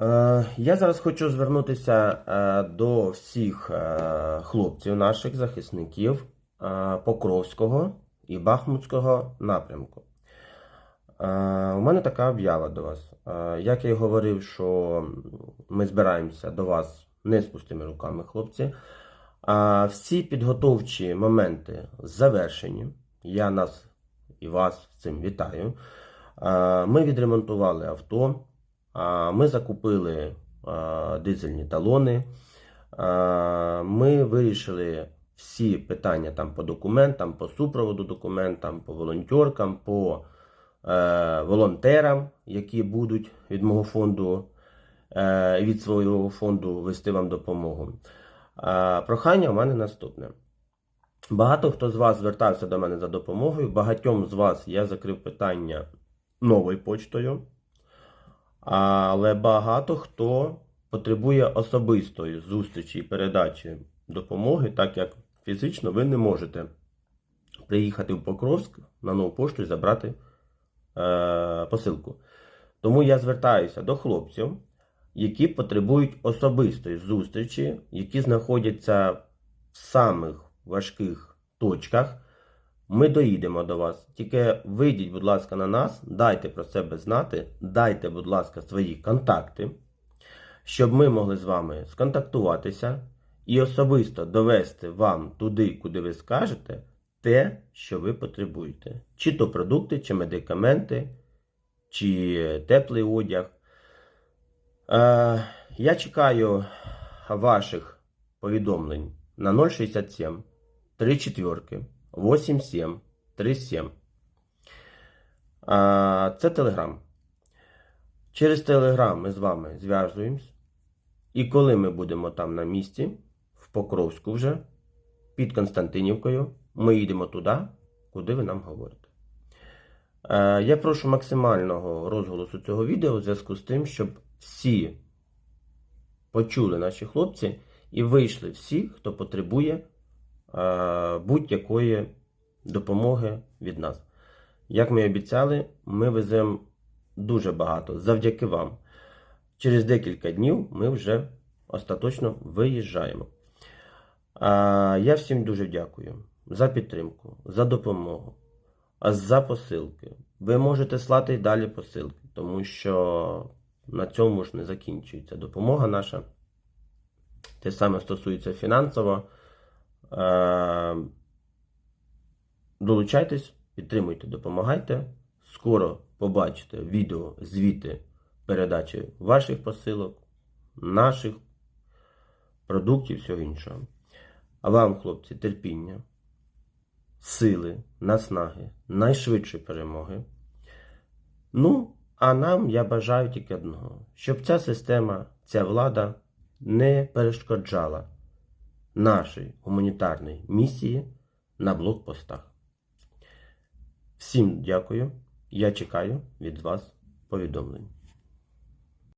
Е, Я зараз хочу звернутися е, до всіх е, хлопців наших захисників Покровського і Бахмутського напрямку. У мене така об'ява до вас. Як я й говорив, що ми збираємося до вас не з пустими руками, хлопці. Всі підготовчі моменти завершені. Я нас і вас з цим вітаю. Ми відремонтували авто. Ми закупили дизельні талони. Ми вирішили всі питання там по документам, по супроводу документам, по волонтеркам, по е, волонтерам, які будуть від мого фонду, е, від свого фонду вести вам допомогу. Прохання у мене наступне. Багато хто з вас звертався до мене за допомогою. Багатьом з вас я закрив питання новою почтою. Але багато хто потребує особистої зустрічі і передачі допомоги, так як фізично ви не можете приїхати в Покровськ на нову пошту і забрати е, посилку. Тому я звертаюся до хлопців, які потребують особистої зустрічі, які знаходяться в самих важких точках. Ми доїдемо до вас. Тільки вийдіть, будь ласка, на нас, дайте про себе знати, дайте, будь ласка, свої контакти, щоб ми могли з вами сконтактуватися і особисто довести вам туди, куди ви скажете, те, що ви потребуєте. Чи то продукти, чи медикаменти, чи теплий одяг. Е, Я чекаю ваших повідомлень на 067 34 8737. Це Телеграм. Через Телеграм ми з вами зв'язуємось. І коли ми будемо там на місці, в Покровську вже, під Константинівкою, ми їдемо туди, куди ви нам говорите. Е, я прошу максимального розголосу цього відео в зв'язку з тим, щоб всі почули наші хлопці і вийшли всі, хто потребує будь-якої допомоги від нас. Як ми і обіцяли, ми веземо дуже багато завдяки вам. Через декілька днів ми вже остаточно виїжджаємо. Я всім дуже дякую за підтримку, за допомогу, за посилки. Ви можете слати й далі посилки, тому що на цьому ж не закінчується допомога наша. Те саме стосується фінансово. Е, Долучайтесь, підтримуйте, допомагайте. Скоро побачите відео, звіти, передачі ваших посилок, наших продуктів, всього іншого. А вам, хлопці, терпіння, сили, наснаги, найшвидшої перемоги. Ну, а нам я бажаю тільки одного, щоб ця система, ця влада не перешкоджала нашій гуманітарної місії на блокпостах. Всім дякую. Я чекаю від вас повідомлень.